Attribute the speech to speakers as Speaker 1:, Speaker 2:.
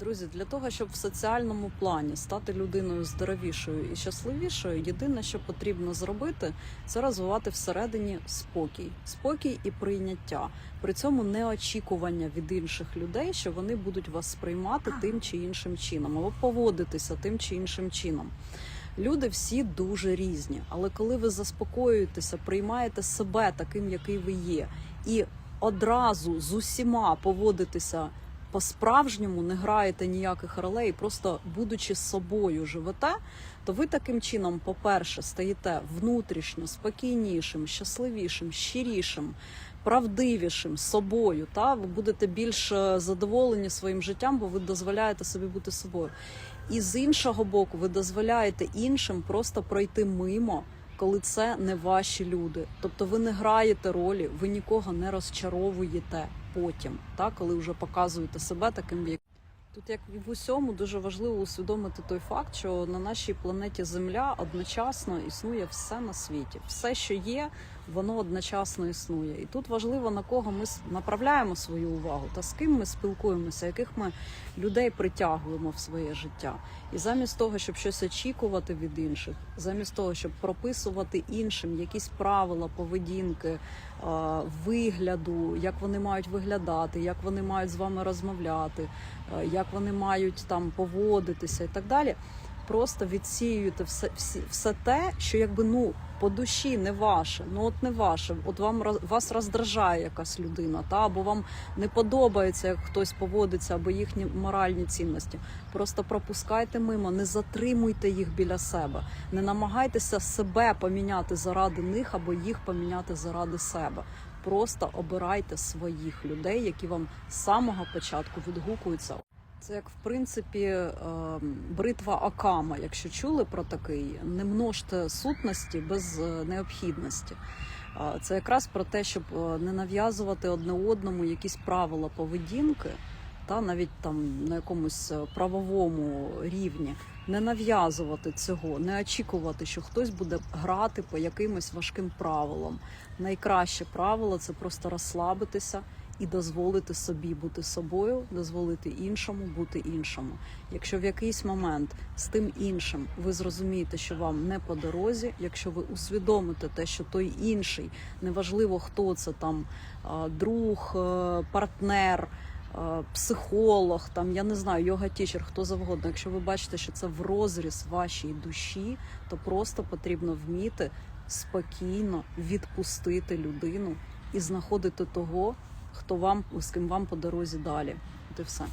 Speaker 1: Друзі, для того, щоб в соціальному плані стати людиною здоровішою і щасливішою, єдине, що потрібно зробити, це розвивати всередині спокій, спокій і прийняття. При цьому не очікування від інших людей, що вони будуть вас сприймати тим чи іншим чином, або поводитися тим чи іншим чином. Люди всі дуже різні, але коли ви заспокоюєтеся, приймаєте себе таким, який ви є, і одразу з усіма поводитеся по-справжньому, не граєте ніяких ролей, просто будучи собою живете, то ви таким чином, по-перше, стаєте внутрішньо спокійнішим, щасливішим, щирішим, правдивішим собою. Та ви будете більш е, задоволені своїм життям, бо ви дозволяєте собі бути собою. І з іншого боку, ви дозволяєте іншим просто пройти мимо, коли це не ваші люди. Тобто ви не граєте ролі, ви нікого не розчаровуєте потім, та коли вже показуєте себе таким, як тут, як і в усьому, дуже важливо усвідомити той факт, що на нашій планеті Земля одночасно існує все на світі, все, що є, воно одночасно існує. І тут важливо на кого ми направляємо свою увагу та з ким ми спілкуємося, яких ми людей притягуємо в своє життя. І замість того, щоб щось очікувати від інших, замість того, щоб прописувати іншим якісь правила поведінки, вигляду, як вони мають виглядати, як вони мають з вами розмовляти, як вони мають там поводитися і так далі. Просто відсіюєте все, всі, все те, що якби ну по душі не ваше, ну от не ваше. От вам вас роздражає якась людина, та або вам не подобається, як хтось поводиться, або їхні моральні цінності. Просто пропускайте мимо, не затримуйте їх біля себе, не намагайтеся себе поміняти заради них або їх поміняти заради себе. Просто обирайте своїх людей, які вам з самого початку відгукуються. Це як в принципі е, бритва Акама. Якщо чули про такий, не множте сутності без е, необхідності. Це якраз про те, щоб е, не нав'язувати одне одному якісь правила поведінки, та навіть там на якомусь е, правовому рівні, не нав'язувати цього, не очікувати, що хтось буде грати по якимось важким правилам. Найкраще правило це просто розслабитися і дозволити собі бути собою, дозволити іншому бути іншому. Якщо в якийсь момент з тим іншим ви зрозумієте, що вам не по дорозі, якщо ви усвідомите те, що той інший, неважливо хто це там друг, е, партнер. е, Психолог, там я не знаю, йога тічер, хто завгодно. Якщо ви бачите, що це в розріз вашій душі, то просто потрібно вміти спокійно відпустити людину і знаходити того, хто вам з ким вам по дорозі далі. От і все.